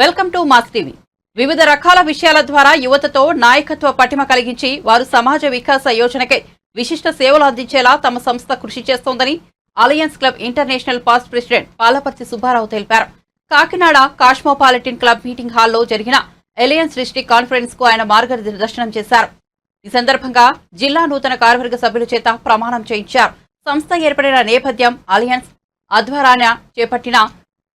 Welcome to mass TV. వివిధ రకాల విషయాల ద్వారా యువతతో నాయకత్వ పటిమ కలిగించి వారు సమాజ వికాస యోజనకై విశిష్ట సేవలు అందించేలా తమ సంస్థ కృషి చేస్తోందని alliance club international past president Palaparthi Subbarao తెలిపారు. కాకినాడ కాస్మోపాలిటన్ క్లబ్ మీటింగ్ హాల్లో జరిగిన అలయన్స్ డిస్టిక్ కాన్ఫరెన్స్కు ఆయన మార్గదర్శనం చేశారు. ఈ సందర్భంగా జిల్లా నూతన కార్యవర్గ సభ్యుల చేత ప్రమాణం చేయించారు. సంస్థ ఏర్పడిన నేపథ్యం అలయన్స్ ఆధ్వర్యాన చేపట్టిన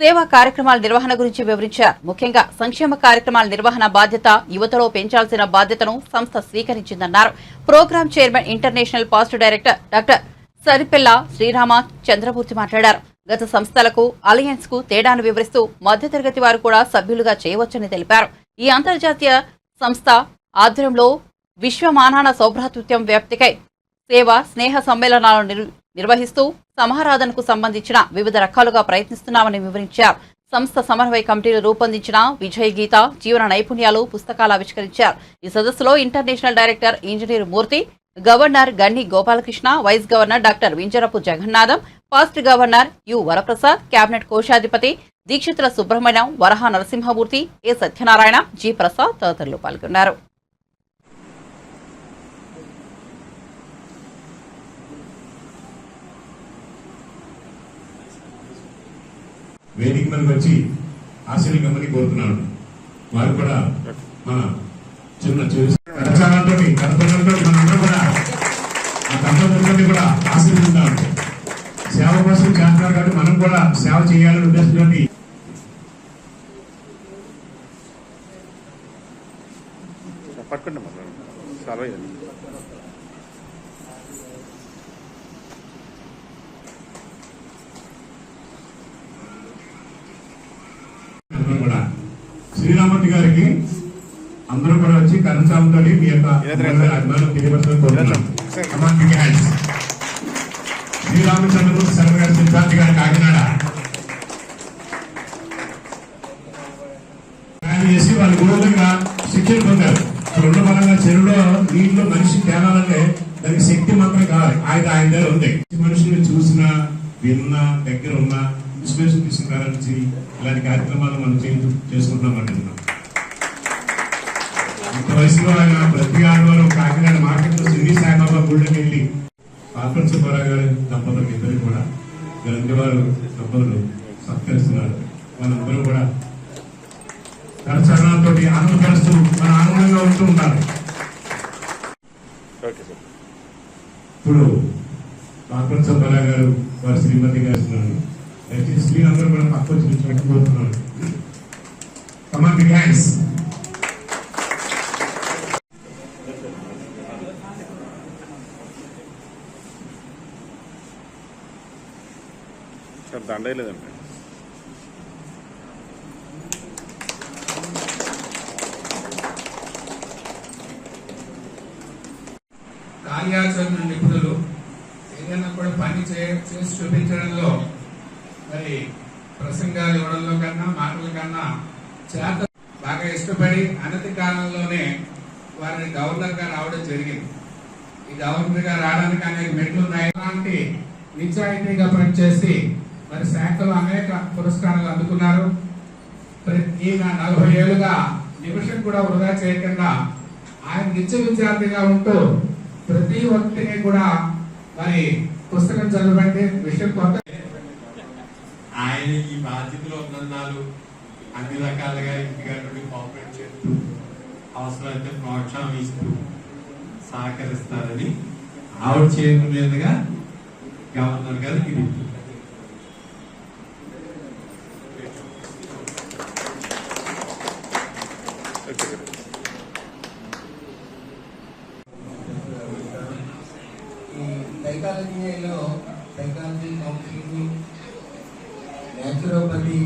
సేవా కార్యక్రమాల నిర్వహణ గురించి వివరించారు. ముఖ్యంగా సంక్షేమ కార్యక్రమాల నిర్వహణ బాధ్యత యువతలో పెంచాల్సిన బాధ్యతను సంస్థ స్వీకరించిందన్నారు. Program chairman international past director doctor Saripilla Srirama Chandramurthy మాట్లాడారు. గత సంస్థలకు అలయన్స్కు తేడాను వివరిస్తూ మధ్యతరగతి వారు కూడా సభ్యులుగా చేయవచ్చని తెలిపారు. ఈ అంతర్జాతీయ సంస్థ ఆధ్వర్యంలో విశ్వమానాన సౌభ్రాతృత్వం వ్యాప్తికై సేవ స్నేహ సమ్మేళనాలను నిర్వహిస్తూ సమారాధనకు సంబంధించిన వివిధ రకాలుగా ప్రయత్నిస్తున్నామని వివరించారు. సంస్థ సమన్వయ కమిటీలు రూపొందించిన విజయ గీత జీవన నైపుణ్యాలు పుస్తకాలు ఆవిష్కరించారు. ఈ సదస్సులో international director engineer Murthy governor Ganni Gopalakrishna vice governor doctor Vinjarapu Jagannatham first governor U Varaprasad cabinet కోశాధిపతి Dikshitula Subrahmanyam Varaha Narasimhamurthy A Satyanarayana G Prasad తదితరులు పాల్గొన్నారు. వేదిక మీదకి వచ్చి ఆశీర్వదించమని కోరుతున్నాను. వారు కూడా మన చిన్న కరచాలతో కరతలతో మనందరూ కూడా ఆ దంపతులందరినీ కూడా ఆశీర్వదించాలి. సేవ కోసం చేస్తున్నారు కాబట్టి మనం కూడా సేవ చేయాలని ఉద్దేశంతో పట్టుకోండి మరి సాల్వ్ అయ్యింది అందరూ కూడా శ్రీరామూర్తి గారికి అందరూ కూడా వచ్చి కరచాలతో మీ యొక్క అభిమానం తెలియపరచడం కోరుతున్నాను శ్రీరామచంద్రమూర్తి శర్మ గారి సిద్ధార్థి గారి కాకినాడ. ఆయన చేసి వాళ్ళు గురువులుగా శిక్షణ పొందారు. రెండు పరంగా చెరువులో నీటిలో మనిషి తేలాలంటే దానికి శక్తి మాత్రం కావాలి. ఆయన ఆయన దగ్గర ఉంది మనుషుల్ని చూసినా విన్నా దగ్గర ఉన్నా ఇన్స్పిరేషన్ తీసుకున్నారని ఇలాంటి కార్యక్రమాలు మనం చే- చేసుకుంటున్నాం అంటున్నాం ఇంత వయసులో ఆయన ప్రతి ఆదివారం కాకినాడ మార్కెట్లో సిరి సాయిబాబా గుడికి వెళ్ళి పాపన్ సుబ్బారావు గారి దంపతులకు ఇద్దరు కూడా గంటి వారు దంపతులు సత్కరిస్తున్నారు. మనందరూ కూడా కరచరణాలతో ఆనందపరుస్తూ మన ఆనందంగా ఉంటూ ఉంటారు. ఇప్పుడు పాపన్ సుబ్బారావు గారు వారి శ్రీమతి గారు స్త్రీలందరూ కూడా పక్క వచ్చి నిల్చోబెట్టి కోరుతున్నారు కమాన్ బిగ్ హ్యాండ్స్ సార్ కార్యాచరణ నిపుణులు ఏదైనా కూడా పని చేసి చూపించడంలో మరి ప్రసంగాలు ఇవ్వడంలో కన్నా మాటల కన్నా చేత బాగా ఇష్టపడి అనతి కాలంలోనే వారిని గవర్నర్గా రావడం జరిగింది. ఈ గవర్నర్గా రావడానికి అనేక మెట్లు ఉన్నాయి. అలాంటి నిజాయితీగా పనిచేసి మరి శాఖలో అనేక పురస్కారాలు అందుకున్నారు. ఈయన నలభై ఏళ్ళుగా నిమిషం కూడా వృధా చేయకుండా ఆయన నిత్య విద్యార్థిగా ఉంటూ ప్రతి ఒక్కటిని కూడా మరి పుస్తకం చదవండి విషయం కొత్త ఆయన ఈ బాధ్యతలో ఉన్నన్నాళ్ళు అన్ని రకాలుగా ఇంటిగా నుండి కోఆపరేట్ చేస్తూ అవసరమైతే ప్రోత్సాహం ఇస్తూ సహకరిస్తారని ఆవిడ చేయడం మీదుగా గవర్నర్ గారు ఇది ఓకే సార్ ఈ సైకాలజీలో సైకాలజీ కౌన్సిలింగ్ నేచురోపతి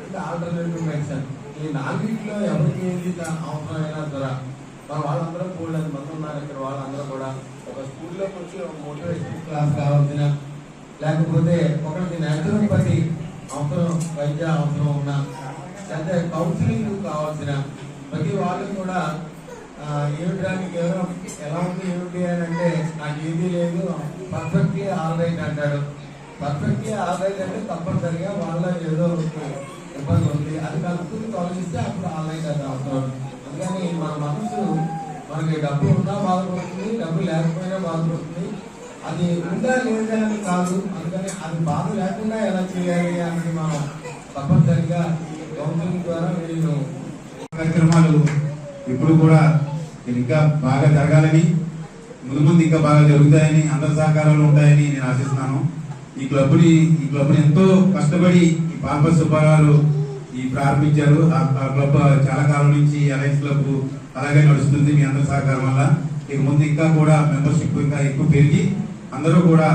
ఇంకా ఆల్టర్నేటివ్ మెడిసిన్ ఈ నాలుగిట్లో ఎవరికి ఏది దా- అవసరమైనా సరే మన వాళ్ళందరూ కూడా మంది ఉన్నారు ఇక్కడ వాళ్ళందరూ కూడా ఒక స్కూల్లోకి వచ్చి ఒక క్లాస్ కావాల్సిన లేకపోతే ఒకరికి నేచురోపతి అవసరం వైద్య అవసరం ఉన్నా లేకపోతే కౌన్సిలింగ్ కావాల్సిన ప్రతి వాళ్ళు కూడా ఆ, ఏమిట్రా నీకు ఎవరో ఎలా ఉంది ఏమిటి అని అంటే నాకు ఏది లేదు పర్ఫెక్ట్లీ ఆల్ రైట్ అంటాడు. పర్ఫెక్ట్లీ ఆల్ రైట్ అంటే తప్పనిసరిగా వాళ్ళ ఏదో ఇబ్బంది ఉంది. అది కలుపుకుని తొలగిస్తే అప్పుడు ఆన్లైన్ అది అవసరం అందుకని మన మనసు మనకి డబ్బు ఉన్నా బాధపడుతుంది డబ్బు లేకపోయినా బాధపడుతుంది. అది ఉందా లేదా అని కాదు. అందుకని అది బాధ లేకుండా ఎలా చేయాలి అన్నది మనం తప్పనిసరిగా కౌన్సిలింగ్ ద్వారా వీళ్ళు కార్యక్రమాలు ఇప్పుడు కూడా ఇంకా బాగా జరగాలని ముందు ముందు ఇంకా బాగా జరుగుతాయని అందరి సహకారాలు ఉంటాయని నేను ఆశిస్తున్నాను. ఈ క్లబ్ని ఈ క్లబ్ని ఎంతో కష్టపడి ఈ పాప సుబ్బారావు ఈ ప్రారంభించారు. ఆ ఆ క్లబ్ చాలా కాలం నుంచి అలయన్స్ క్లబ్ అలాగే నడుస్తుంది మీ అందరి సహకారం వల్ల. ఇక ముందు ఇంకా కూడా మెంబర్షిప్ ఇంకా ఎక్కువ పెరిగి అందరూ కూడా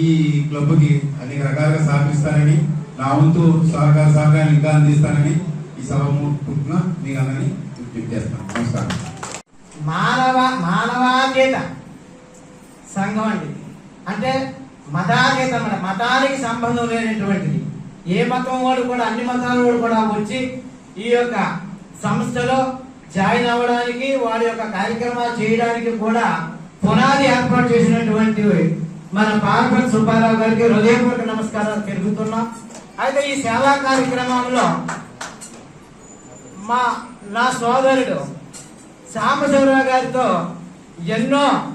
ఈ క్లబ్కి అనేక రకాలుగా సహకరిస్తారని నా వంతు సహకార సహకారాన్ని ఇంకా అందిస్తానని ఈ సభ ముఖ్యంగా మీకు అందరినీ విజ్ఞప్తి చేస్తాను. నమస్కారం. మానవ మానవాతీత సంఘం అండి అంటే మతాతీతం అంటే మతానికి సంబంధం లేనటువంటిది. ఏ మతం వాడు కూడా అన్ని మతాల వాడు కూడా వచ్చి ఈ యొక్క సంస్థలో జాయిన్ అవ్వడానికి వారి యొక్క కార్యక్రమాలు చేయడానికి కూడా పునాది ఏర్పాటు చేసినటువంటి మన పార్వతి సుబ్బారావు గారికి హృదయపూర్వక నమస్కారాలు తెలుపుతున్నాం. అయితే ఈ సేవా కార్యక్రమంలో మా నా సోదరుడు సాంబశివరావు గారితో ఎన్నో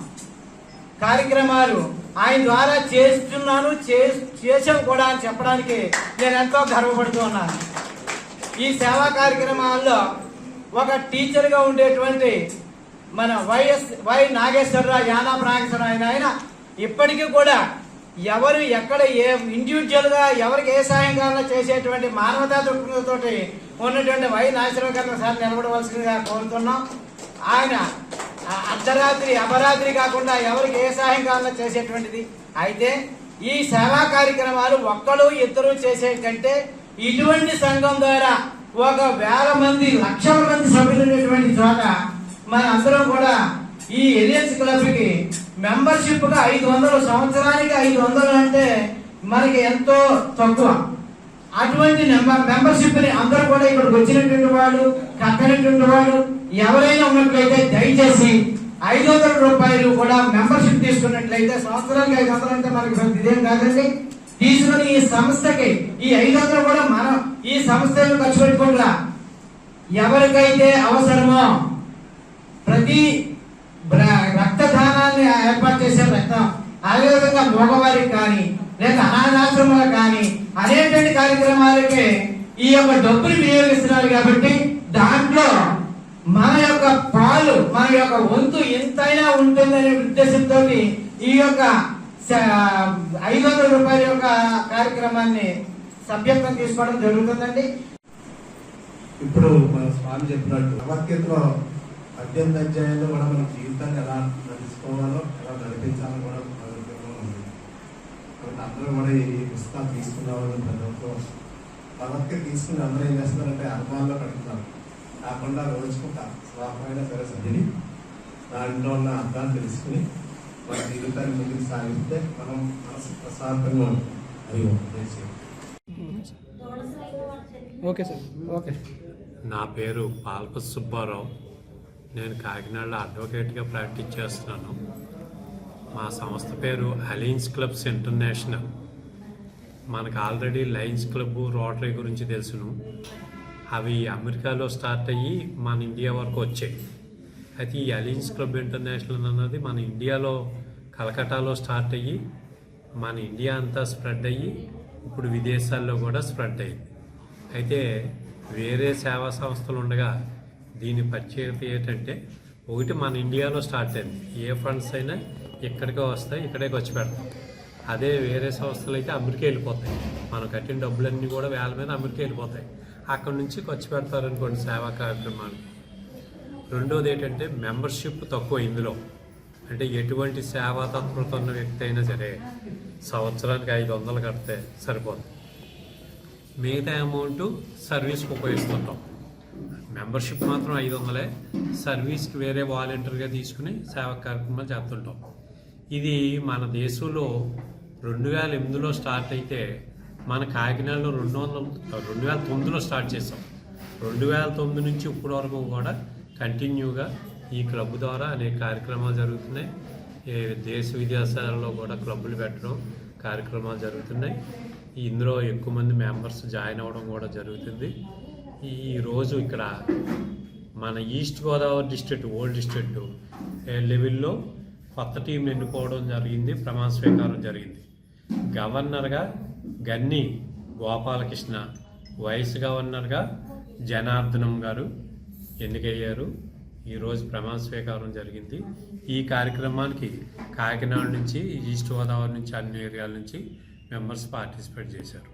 కార్యక్రమాలు ఆయన ద్వారా చేస్తున్నాను చే- చేసాం కూడా అని చెప్పడానికి నేను ఎంతో గర్వపడుతూ ఉన్నాను. ఈ సేవా కార్యక్రమాల్లో ఒక టీచర్గా ఉండేటువంటి మన వైఎస్ వై నాగేశ్వరరావు యానా నాగేశ్వరరావు ఆయన ఆయన ఇప్పటికీ కూడా ఎవరు ఎక్కడ ఏ ఇండివిజువల్గా ఎవరికి ఏ సాయం కావాలో చేసేటువంటి మానవతా దృక్పథంతో ఉన్నటువంటి వై నాగేశ్వరరావు గారిని ఒకసారి నిలబడవలసిందిగా కోరుతున్నాం. ఆయన అర్ధరాత్రి అపరాత్రి కాకుండా ఎవరికి ఏ సహాయం కావాలో చేసేటువంటిది. అయితే ఈ సేవా కార్యక్రమాలు ఒక్కరు ఇద్దరు చేసే కంటే ఇటువంటి సంఘం ద్వారా ఒక వేల మంది లక్షల మంది సభ్యులు ఉన్నటువంటి చోట మన అందరం కూడా ఈ ఎలియన్స్ క్లబ్కి మెంబర్షిప్గా ఐదు వందలు సంవత్సరానికి ఐదు వందలు అంటే మనకి ఎంతో తక్కువ. అటువంటి మెంబర్షిప్ని అందరూ కూడా ఇక్కడికి వచ్చినటువంటి వాళ్ళు కట్టనటువంటి వాళ్ళు ఎవరైనా ఉన్నట్లయితే దయచేసి ఐదు వందల రూపాయలు కూడా మెంబర్షిప్ తీసుకున్నట్లయితే సంవత్సరానికి ఐదు వందలు అంటే మనకి పెద్ద ఇదేం కాదండి? తీసుకుని ఈ సంస్థకి ఈ ఐదు వందలు కూడా మనం ఈ సంస్థను ఖర్చు పెట్టుకోవట్లా ఎవరికైతే అవసరమో ప్రతి రక్తదానాన్ని ఏర్పాటు చేసే రక్తం అదేవిధంగా మగవారికి కానీ లేదా అనాథాశ్రమాలకు కానీ అనేటువంటి కార్యక్రమాలకే ఈ యొక్క డబ్బులు వినియోగిస్తున్నారు కాబట్టి దాంట్లో మన యొక్క పాలు మన యొక్క వంతు ఎంతైనా ఉంటుందనే ఉద్దేశంతో ఈ యొక్క ఐదు వందల రూపాయల యొక్క కార్యక్రమాన్ని సభ్యత్వం తీసుకోవడం జరుగుతుందండి. ఇప్పుడు మన స్వామి చెప్పినట్టు భగవద్గీతలో పద్దెనిమిది అధ్యాయంలో కూడా మన జీవితాన్ని ఎలా నడుచుకోవాలో ఎలా నడిపించాలో కూడా భగవద్గీతలో ఉంది. కాబట్టి అందరూ కూడా ఈ పుస్తకాలు తీసుకున్నామని ప్రభుత్వం భగవద్గీత తీసుకుని అందరూ ఏం చేస్తున్నారంటే అనుభవాల్లో కడుతున్నారు కాకుండా రోజుకు ఒక సరే సరిని దాంట్లో ఉన్న అర్థాలు తెలుసుకుని మన జీవితాన్ని ముందుకు సాగిస్తే మనం మనసు ప్రశాంతంగా ఉంటుంది. అది ఓకే సార్. ఓకే నా పేరు పాల్ప సుబ్బారావు. నేను కాకినాడలో అడ్వకేట్గా ప్రాక్టీస్ చేస్తున్నాను. మా సంస్థ పేరు అలయన్స్ క్లబ్స్ ఇంటర్నేషనల్ మనకు ఆల్రెడీ లయన్స్ క్లబ్ రోటరీ గురించి తెలుసును. అవి అమెరికాలో స్టార్ట్ అయ్యి మన ఇండియా వరకు వచ్చాయి. అయితే ఈ అలయన్స్ క్లబ్ ఇంటర్నేషనల్ అన్నది మన ఇండియాలో కలకటాలో స్టార్ట్ అయ్యి మన ఇండియా అంతా స్ప్రెడ్ అయ్యి ఇప్పుడు విదేశాల్లో కూడా స్ప్రెడ్ అయ్యింది. అయితే వేరే సేవా సంస్థలు ఉండగా దీని ప్రత్యేకత ఏంటంటే ఒకటి మన ఇండియాలో స్టార్ట్ అయింది. ఏ ఫండ్స్ అయినా ఇక్కడికే వస్తాయి ఇక్కడే ఖర్చు పెడతాం. అదే వేరే సంస్థలు అయితే అమెరికా వెళ్ళిపోతాయి. మనం కట్టిన డబ్బులన్నీ కూడా వేల మీద అమెరికా వెళ్ళిపోతాయి. అక్కడ నుంచి ఖర్చు పెడతారనుకోండి సేవా కార్యక్రమాలు. రెండోది ఏంటంటే మెంబర్షిప్ తక్కువ ఇందులో. అంటే ఎటువంటి సేవా తత్పరత ఉన్న వ్యక్తి అయినా సరే సంవత్సరానికి ఐదు వందలు కడితే సరిపోతుంది మిగతా అమౌంట్ సర్వీస్కి ఉపయోగిస్తుంటాం. మెంబర్షిప్ మాత్రం ఐదు వందలే. సర్వీస్కి వేరే వాలంటీర్గా తీసుకుని సేవా కార్యక్రమాలు చేస్తుంటాం. ఇది మన దేశంలో రెండు వేల ఎనిమిదిలో స్టార్ట్ అయితే మన కాకినాడలో రెండు వందల రెండు వేల తొమ్మిదిలో స్టార్ట్ చేసాం. రెండు వేల తొమ్మిది నుంచి ఇప్పటి వరకు కూడా కంటిన్యూగా ఈ క్లబ్ ద్వారా అనేక కార్యక్రమాలు జరుగుతున్నాయి. దేశ విదేశాలలో కూడా క్లబ్బులు పెట్టడం కార్యక్రమాలు జరుగుతున్నాయి. ఇందులో ఎక్కువ మంది మెంబర్స్ జాయిన్ అవ్వడం కూడా జరుగుతుంది. ఈ రోజు ఇక్కడ మన east Godavari district old district లెవెల్లో కొత్త టీం ఎన్నుకోవడం జరిగింది ప్రమాణ స్వీకారం జరిగింది. గవర్నర్గా గన్ని గోపాలకృష్ణ వైస్ గవర్నర్గా జనార్దనం గారు ఎన్నికయ్యారు. ఈరోజు ప్రమాణ స్వీకారం జరిగింది. ఈ కార్యక్రమానికి కాకినాడ నుంచి ఈస్ట్ గోదావరి నుంచి అన్ని ఏరియాల నుంచి మెంబర్స్ పార్టిసిపేట్ చేశారు.